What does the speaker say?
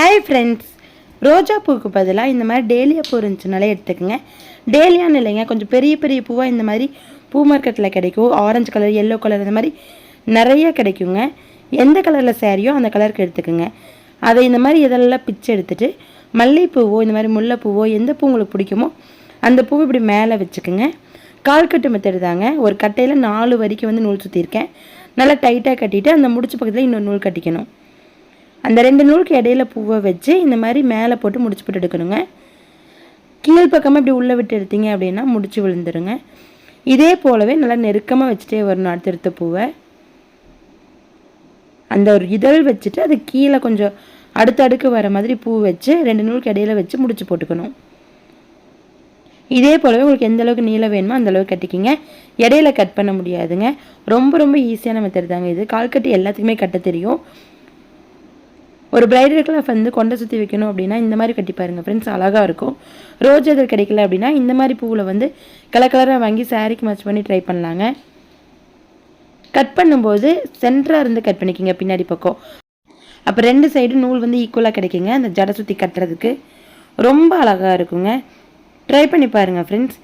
Hi friends ரோஜா பூவுக்கு பதிலாக இந்த மாதிரி டேலியா பூ இருந்துச்சுனாலே எடுத்துக்கோங்க. டேலியான்னு இல்லைங்க கொஞ்சம் பெரிய பெரிய பூவாக இந்த மாதிரி பூ மார்க்கெட்டில் கிடைக்கும். ஆரஞ்சு கலர் எல்லோ கலர் இந்த மாதிரி நிறைய கிடைக்குங்க. எந்த கலரில் சேரியோ அந்த கலருக்கு எடுத்துக்கோங்க. அதை இந்த மாதிரி இதெல்லாம் பிச்சு எடுத்துட்டு மல்லிகைப்பூவோ இந்த மாதிரி முல்லைப்பூவோ எந்த பூ உங்களுக்கு பிடிக்குமோ அந்த பூவை இப்படி மேலே வச்சுக்கோங்க. கால்கட்டு மெத்தடு தாங்க. ஒரு கட்டையில் நாலு வரைக்கும் வந்து நூல் சுற்றிருக்கேன் நல்லா டைட்டாக கட்டிட்டு அந்த முடிச்ச பக்கத்தில் இன்னொரு நூல் கட்டிக்கணும். அந்த ரெண்டு நூலுக்கு இடையில பூவை வச்சு இந்த மாதிரி மேலே போட்டு முடிச்சு போட்டு எடுக்கணுங்க. கீழ் பக்கமாக இப்படி உள்ளே விட்டு எடுத்தீங்க அப்படின்னா முடிச்சு விழுந்துருங்க. இதே போலவே நல்லா நெருக்கமாக வச்சுட்டே வரணும் அடுத்தடுத்த பூவை. அந்த ஒரு இதழ் வச்சுட்டு அது கீழே கொஞ்சம் அடுத்த அடுக்கு வர மாதிரி பூ வச்சு ரெண்டு நூலுக்கு இடையில வச்சு முடிச்சு போட்டுக்கணும். இதே போலவே உங்களுக்கு எந்த அளவுக்கு நீளம் வேணுமோ அந்த அளவுக்கு கட்டிக்கிங்க. இடையில கட் பண்ண முடியாதுங்க. ரொம்ப ரொம்ப ஈஸியான மெத்தட் தாங்க இது. கால்கட்டு எல்லாத்துக்குமே கட்ட தெரியும். ஒரு பிரைடலுக்குலாம் வந்து கொண்டை சுற்றி வைக்கணும் அப்படின்னா இந்த மாதிரி கட்டி பாருங்கள் ஃப்ரெண்ட்ஸ் அழகாக இருக்கும். ரோஜ் எதிர் கிடைக்கல அப்படின்னா இந்த மாதிரி பூவில் வந்து கலர் கலராக வாங்கி சாரீக்கு மேட்ச் பண்ணி ட்ரை பண்ணலாங்க. கட் பண்ணும்போது சென்டராக இருந்து கட் பண்ணிக்கோங்க பின்னாடி பக்கம். அப்போ ரெண்டு சைடு நூல் வந்து ஈக்குவலாக கிடைக்குங்க அந்த ஜடை சுற்றி கட்டுறதுக்கு. ரொம்ப அழகாக இருக்குங்க. ட்ரை பண்ணி பாருங்கள் ஃப்ரெண்ட்ஸ்